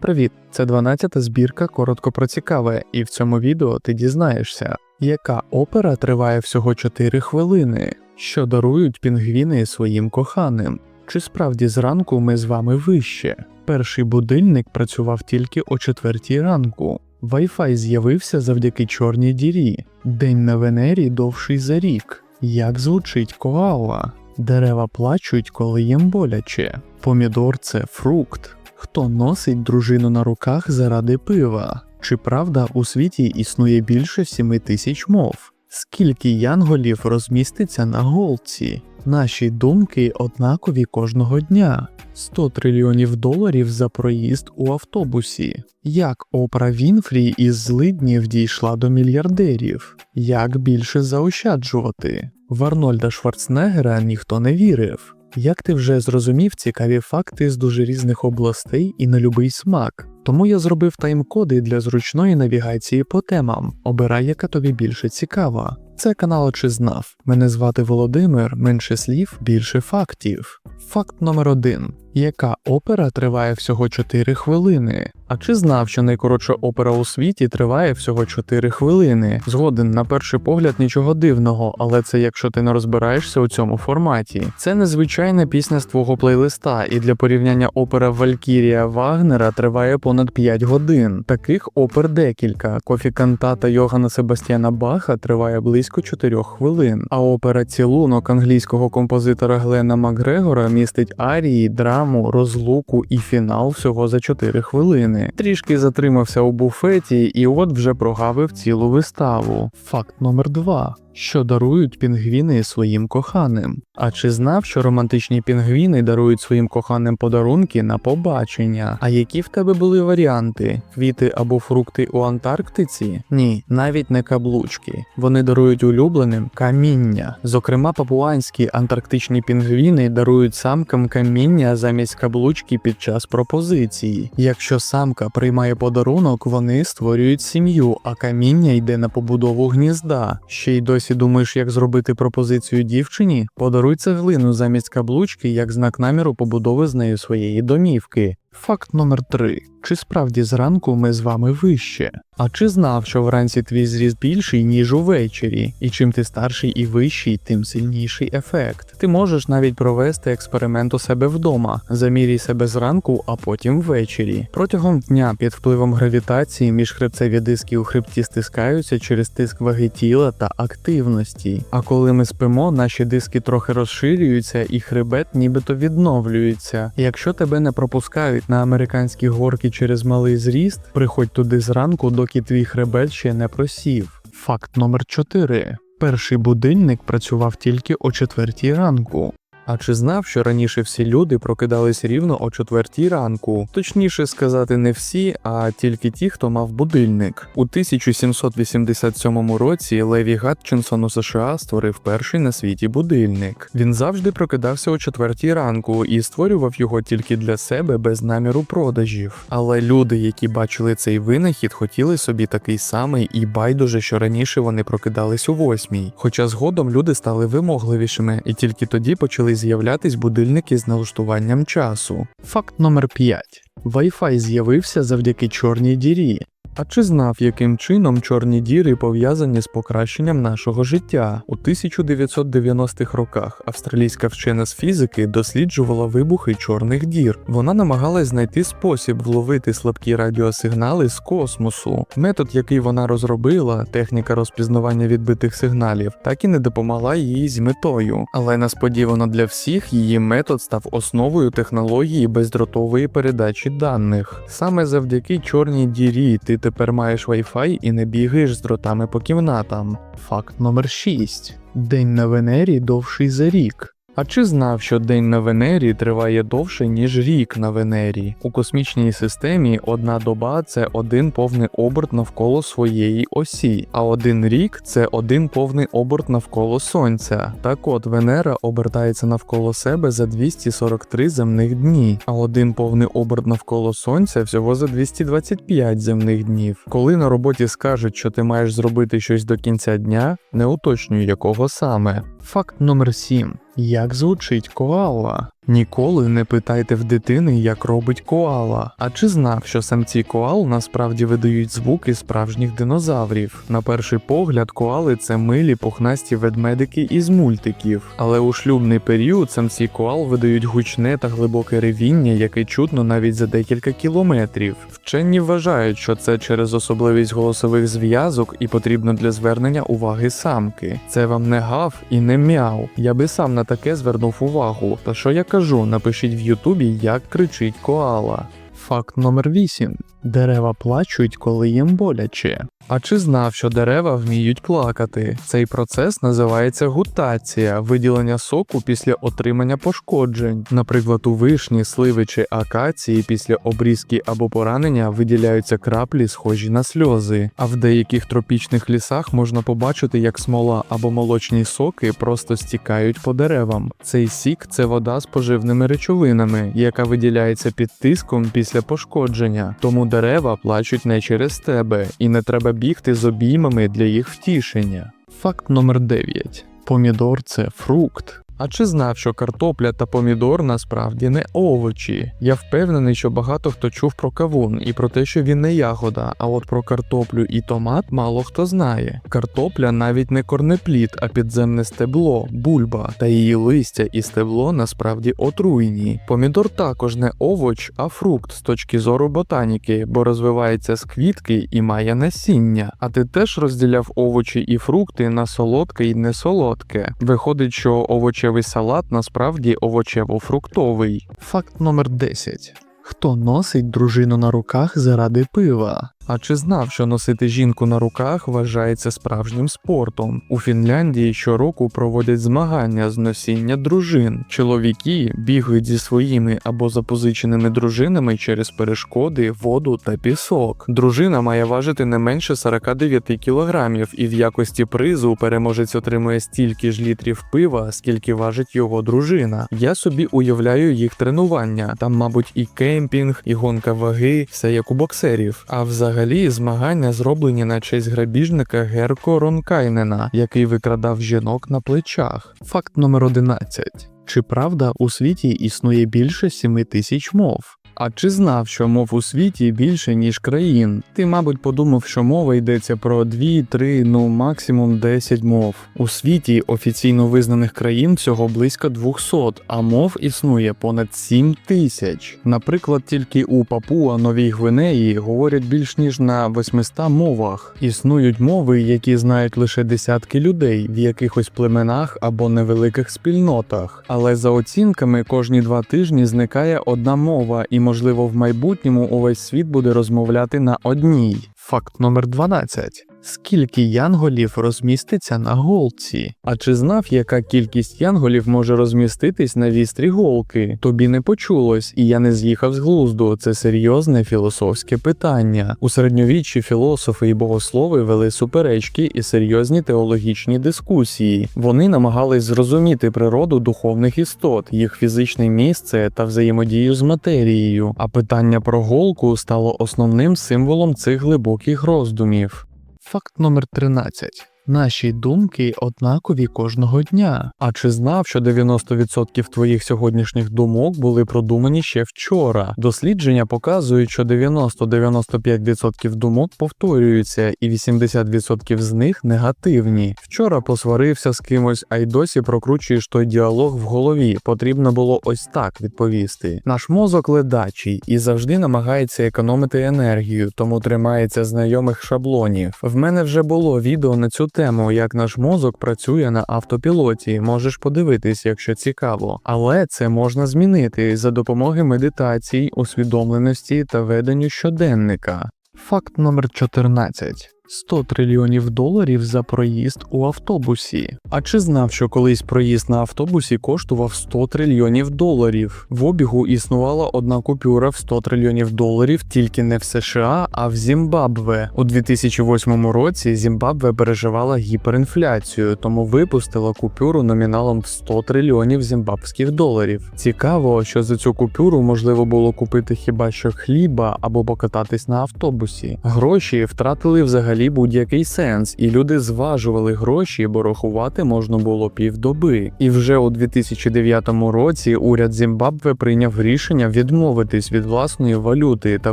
Привіт! Це 12-та збірка коротко про цікаве, і в цьому відео ти дізнаєшся, яка опера триває всього 4 хвилини, що дарують пінгвіни своїм коханим. Чи справді зранку ми з вами вище? Перший будильник працював тільки о 4 ранку. Wi-Fi з'явився завдяки чорній дірі. День на Венері довший за рік. Як звучить коала? Дерева плачуть, коли їм боляче. Помідор це фрукт. Хто носить дружину на руках заради пива? Чи правда у світі існує більше 7 тисяч мов? Скільки янголів розміститься на голці? Наші думки однакові кожного дня. 100 трильйонів доларів за проїзд у автобусі. Як Опра Вінфрі із злиднів дійшла до мільярдерів? Як більше заощаджувати? В Арнольда Шварценеггера ніхто не вірив. Як ти вже зрозумів цікаві факти з дуже різних областей і на любий смак. Тому я зробив тайм-коди для зручної навігації по темам. Обирай, яка тобі більше цікава. Це канал «Чи знав. Мене звати Володимир, менше слів, більше фактів. Факт номер один. Яка опера триває всього 4 хвилини? А чи знав, що найкоротша опера у світі триває всього 4 хвилини? Згоден, на перший погляд, нічого дивного, але це якщо ти не розбираєшся у цьому форматі. Це незвичайна пісня з твого плейлиста, і для порівняння опера Валькірія Вагнера триває понад 5 годин. Таких опер декілька. Кофі кантата Йогана Себастьяна Баха триває близько 4 хвилин. А опера Цілунок англійського композитора Глена Макгрегора містить арії, драму, розлуку і фінал всього за 4 хвилини. Трішки затримався у буфеті, і от вже прогавив цілу виставу. Факт номер 2 що дарують пінгвіни своїм коханим. А чи знав, що романтичні пінгвіни дарують своїм коханим подарунки на побачення? А які в тебе були варіанти? Квіти або фрукти у Антарктиці? Ні, навіть не каблучки. Вони дарують улюбленим каміння. Зокрема, папуанські антарктичні пінгвіни дарують самкам каміння замість каблучки під час пропозиції. Якщо самка приймає подарунок, вони створюють сім'ю, а каміння йде на побудову гнізда. Ще й досі думаєш, як зробити пропозицію дівчині? Подаруй цеглину замість каблучки як знак наміру побудови з нею своєї домівки. Факт номер 3 Чи справді зранку ми з вами вище? А чи знав, що вранці твій зріст більший, ніж увечері, і чим ти старший і вищий, тим сильніший ефект. Ти можеш навіть провести експеримент у себе вдома, заміряй себе зранку, а потім ввечері. Протягом дня під впливом гравітації міжхребцеві диски у хребті стискаються через тиск ваги тіла та активності. А коли ми спимо, наші диски трохи розширюються і хребет нібито відновлюється. Якщо тебе не пропускають на американські горки через малий зріст, приходь туди зранку, доки твій хребет ще не просів. Факт номер 4 Перший будильник працював тільки о четвертій ранку. А чи знав, що раніше всі люди прокидались рівно о четвертій ранку? Точніше сказати, не всі, а тільки ті, хто мав будильник. У 1787 році Леві Гатчинсон у США створив перший на світі будильник. Він завжди прокидався о четвертій ранку і створював його тільки для себе без наміру продажів. Але люди, які бачили цей винахід, хотіли собі такий самий, і байдуже, що раніше вони прокидались у восьмій. Хоча згодом люди стали вимогливішими, і тільки тоді почали з'являтись будильники з налаштуванням часу. Факт номер 5. Wi-Fi з'явився завдяки чорній дірі. А чи знав, яким чином чорні діри пов'язані з покращенням нашого життя? У 1990-х роках австралійська вчена з фізики досліджувала вибухи чорних дір. Вона намагалась знайти спосіб вловити слабкі радіосигнали з космосу. Метод, який вона розробила, техніка розпізнавання відбитих сигналів, так і не допомогла їй з метою. Але несподівано для всіх її метод став основою технології бездротової передачі даних. Саме завдяки чорній дірі ти тепер маєш Wi-Fi і не бігаєш з дротами по кімнатам. Факт номер 6. День на Венері довший за рік. А чи знав, що день на Венері триває довше, ніж рік на Венері? У космічній системі одна доба це один повний оберт навколо своєї осі, а один рік це один повний оберт навколо Сонця. Так от Венера обертається навколо себе за 243 земних дні, а один повний оберт навколо Сонця всього за 225 земних днів. Коли на роботі скажуть, що ти маєш зробити щось до кінця дня, не уточнюй якого саме. Факт номер 7. Як звучить коала? Ніколи не питайте в дитини, як робить коала. А чи знав, що самці коал насправді видають звуки справжніх динозаврів? На перший погляд, коали це милі пухнасті ведмедики із мультиків. Але у шлюбний період самці коал видають гучне та глибоке ревіння, яке чутно навіть за декілька кілометрів. Вчені вважають, що це через особливість голосових зв'язок і потрібно для звернення уваги самки. Це вам не гав і не мяу. Я би сам на таке звернув увагу. Та що я кажу, напишіть в Ютубі, як кричить коала. Факт номер 8. Дерева плачуть, коли їм боляче. А чи знав, що дерева вміють плакати? Цей процес називається гутація, виділення соку після отримання пошкоджень. Наприклад, у вишні, сливи чи акації після обрізки або поранення виділяються краплі, схожі на сльози. А в деяких тропічних лісах можна побачити, як смола або молочні соки просто стікають по деревам. Цей сік це вода з поживними речовинами, яка виділяється під тиском після пошкодження. Тому дерева плачуть не через тебе, і не треба бігти з обіймами для їх втішення. Факт номер 9. Помідор це фрукт. А чи знав, що картопля та помідор насправді не овочі? Я впевнений, що багато хто чув про кавун і про те, що він не ягода, а от про картоплю і томат мало хто знає. Картопля навіть не корнеплід, а підземне стебло, бульба, та її листя і стебло насправді отруйні. Помідор також не овоч, а фрукт з точки зору ботаніки, бо розвивається з квітки і має насіння. А ти теж розділяв овочі і фрукти на солодке і несолодке. Виходить, що овочевий салат насправді овочево-фруктовий. Факт номер 10. Хто носить дружину на руках заради пива? А чи знав, що носити жінку на руках вважається справжнім спортом? У Фінляндії щороку проводять змагання з носіння дружин. Чоловіки бігають зі своїми або запозиченими дружинами через перешкоди, воду та пісок. Дружина має важити не менше 49 кілограмів, і в якості призу переможець отримує стільки ж літрів пива, скільки важить його дружина. Я собі уявляю їх тренування. Там, мабуть, і кемпінг, і гонка ваги, все як у боксерів. А взагалі змагання зроблені на честь грабіжника Герко Ронкайнена, який викрадав жінок на плечах. Факт номер 11. Чи правда у світі існує більше 7 тисяч мов? А чи знав, що мов у світі більше, ніж країн? Ти, мабуть, подумав, що мова йдеться про 2, 3, ну максимум 10 мов. У світі офіційно визнаних країн всього близько 200, а мов існує понад 7 тисяч. Наприклад, тільки у Папуа Новій Гвинеї говорять більш ніж на 800 мовах. Існують мови, які знають лише десятки людей в якихось племенах або невеликих спільнотах. Але за оцінками кожні два тижні зникає одна мова, і можливо в майбутньому увесь світ буде розмовляти на одній. Факт номер 12. Скільки янголів розміститься на голці? А чи знав, яка кількість янголів може розміститись на вістрі голки? Тобі не почулось, і я не з'їхав з глузду. Це серйозне філософське питання. У середньовіччі філософи і богослови вели суперечки і серйозні теологічні дискусії. Вони намагались зрозуміти природу духовних істот, їх фізичне місце та взаємодію з матерією. А питання про голку стало основним символом цих глибоких роздумів. Факт номер 13. Наші думки однакові кожного дня. А чи знав, що 90% твоїх сьогоднішніх думок були продумані ще вчора? Дослідження показують, що 90-95% думок повторюються, і 80% з них негативні. Вчора посварився з кимось, а й досі прокручуєш той діалог в голові. Потрібно було ось так відповісти. Наш мозок ледачий і завжди намагається економити енергію, тому тримається знайомих шаблонів. В мене вже було відео на цю тему, як наш мозок працює на автопілоті. Можеш подивитись, якщо цікаво. Але це можна змінити за допомогою медитацій, усвідомленості та веденню щоденника. Факт номер 14. 100 трильйонів доларів за проїзд у автобусі. А чи знав, що колись проїзд на автобусі коштував 100 трильйонів доларів? В обігу існувала одна купюра в 100 трильйонів доларів тільки не в США, а в Зімбабве. У 2008 році Зімбабве переживала гіперінфляцію, тому випустила купюру номіналом в 100 трильйонів зімбабських доларів. Цікаво, що за цю купюру можливо було купити хіба що хліба або покататись на автобусі. Гроші втратили взагалі взагалі будь-який сенс, і люди зважували гроші, бо рахувати можна було півдоби. І вже у 2009 році уряд Зімбабве прийняв рішення відмовитись від власної валюти та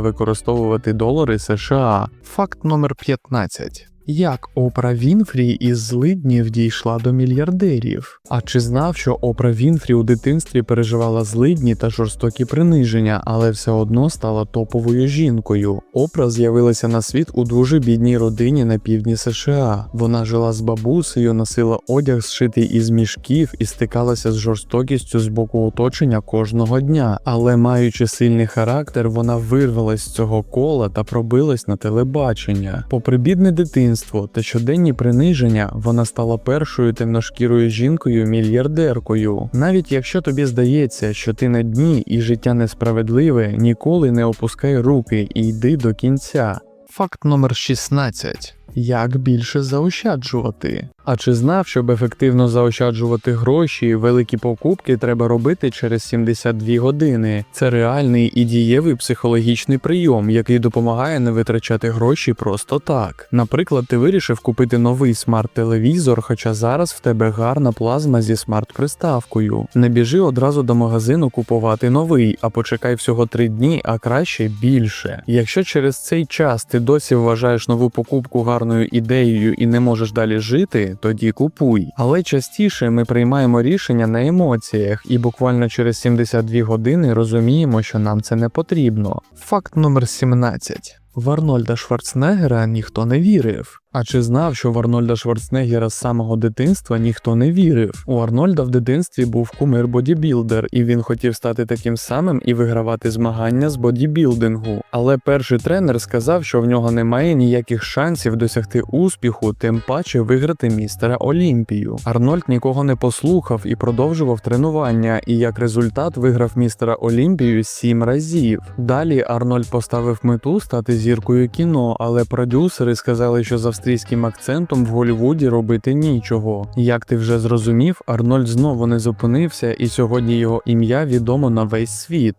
використовувати долари США. Факт номер 15. Як Опра Вінфрі із злиднів дійшла до мільярдерів? А чи знав, що Опра Вінфрі у дитинстві переживала злидні та жорстокі приниження, але все одно стала топовою жінкою? Опра з'явилася на світ у дуже бідній родині на півдні США. Вона жила з бабусею, носила одяг, зшитий із мішків, і стикалася з жорстокістю з боку оточення кожного дня. Але маючи сильний характер, вона вирвалась з цього кола та пробилась на телебачення. Попри бідне дитинство та щоденні приниження, вона стала першою темношкірою жінкою мільярдеркою. Навіть якщо тобі здається, що ти на дні і життя несправедливе, ніколи не опускай руки і йди до кінця. Факт номер 16. Як більше заощаджувати? А чи знав, щоб ефективно заощаджувати гроші, великі покупки треба робити через 72 години? Це реальний і дієвий психологічний прийом, який допомагає не витрачати гроші просто так. Наприклад, ти вирішив купити новий смарт-телевізор, хоча зараз в тебе гарна плазма зі смарт-приставкою. Не біжи одразу до магазину купувати новий, а почекай всього 3 дні, а краще більше. Якщо через цей час ти досі вважаєш нову покупку гарною ідеєю і не можеш далі жити, тоді купуй. Але частіше ми приймаємо рішення на емоціях і буквально через 72 години розуміємо, що нам це не потрібно. Факт номер 17. В Арнольда Шварценеггера ніхто не вірив. А чи знав, що в Арнольда Шварценеггера з самого дитинства ніхто не вірив? У Арнольда в дитинстві був кумир бодібілдер, і він хотів стати таким самим і вигравати змагання з бодібілдингу. Але перший тренер сказав, що в нього немає ніяких шансів досягти успіху, тим паче виграти містера Олімпію. Арнольд нікого не послухав і продовжував тренування, і як результат виграв містера Олімпію сім разів. Далі Арнольд поставив мету стати зіркою кіно, але продюсери сказали, що з австрійським акцентом в Голлівуді робити нічого. Як ти вже зрозумів, Арнольд знову не зупинився, і сьогодні його ім'я відомо на весь світ.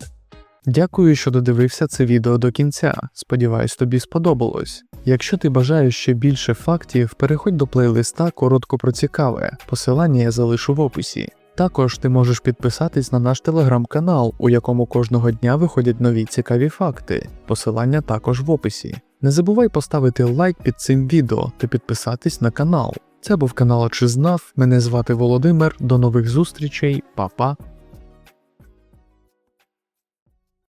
Дякую, що додивився це відео до кінця. Сподіваюсь, тобі сподобалось. Якщо ти бажаєш ще більше фактів, переходь до плейлиста коротко про цікаве. Посилання я залишу в описі. Також ти можеш підписатись на наш телеграм-канал, у якому кожного дня виходять нові цікаві факти. Посилання також в описі. Не забувай поставити лайк під цим відео та підписатись на канал. Це був канал Чи знав. Мене звати Володимир. До нових зустрічей, Па-па.